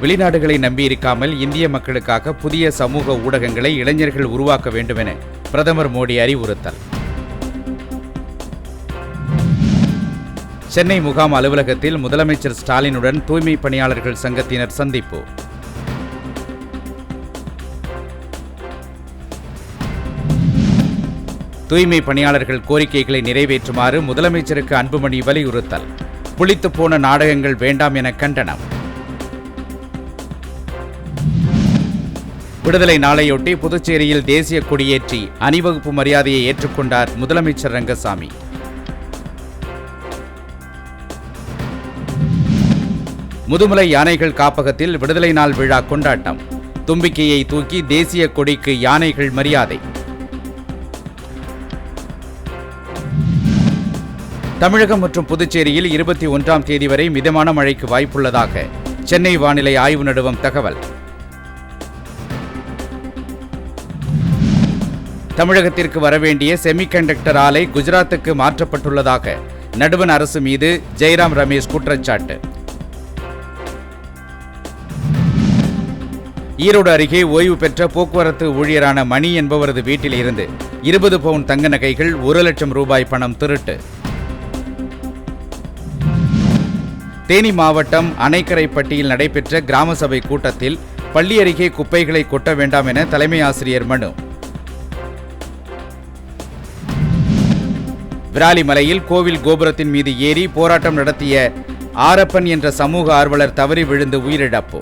வெளிநாடுகளை நம்பியிருக்காமல் இந்திய மக்களுக்காக புதிய சமூக ஊடகங்களை இளைஞர்கள் உருவாக்க வேண்டும் என பிரதமர் மோடி அறிவுறுத்தல். சென்னை முகாம் அலுவலகத்தில் முதலமைச்சர் ஸ்டாலினுடன் தூய்மை பணியாளர்கள் சங்கத்தினர் சந்திப்பு. தூய்மை பணியாளர்கள் கோரிக்கைகளை நிறைவேற்றுமாறு முதலமைச்சருக்கு அன்புமணி வலியுறுத்தல். புளித்துப்போன நாடகங்கள் வேண்டாம் என கண்டனம். விடுதலை நாளையொட்டி புதுச்சேரியில் தேசிய கொடியேற்றி அணிவகுப்பு மரியாதையை ஏற்றுக்கொண்டார் முதலமைச்சர் ரங்கசாமி. முதுமலை யானைகள் காப்பகத்தில் விடுதலை நாள் விழா கொண்டாட்டம். தும்பிக்கையை தூக்கி தேசிய கொடிக்கு யானைகள் மரியாதை. தமிழகம் மற்றும் புதுச்சேரியில் இருபத்தி ஒன்றாம் தேதி வரை மிதமான மழைக்கு வாய்ப்புள்ளதாக சென்னை வானிலை ஆய்வு நடுவம் தகவல். தமிழகத்திற்கு வரவேண்டிய செமிகண்டக்டர் ஆலை குஜராத்துக்கு மாற்றப்பட்டுள்ளதாக நடுவன் அரசு மீது ஜெய்ராம் ரமேஷ் குற்றச்சாட்டு. ஈரோடு அருகே ஓய்வு பெற்ற போக்குவரத்து ஊழியரான மணி என்பவரது வீட்டில் இருந்து இருபது பவுன் தங்க நகைகள் ஒரு லட்சம் ரூபாய் பணம் திருட்டு. தேனி மாவட்டம் அணைக்கரைப்பட்டியில் நடைபெற்ற கிராம சபை கூட்டத்தில் பள்ளி அருகே குப்பைகளை கொட்ட வேண்டாம் என தலைமை ஆசிரியர் மனு. விராலிமலையில் கோவில் கோபுரத்தின் மீது ஏறி போராட்டம் நடத்திய ஆரப்பன் என்ற சமூக ஆர்வலர் தவறி விழுந்து உயிரிழப்பு.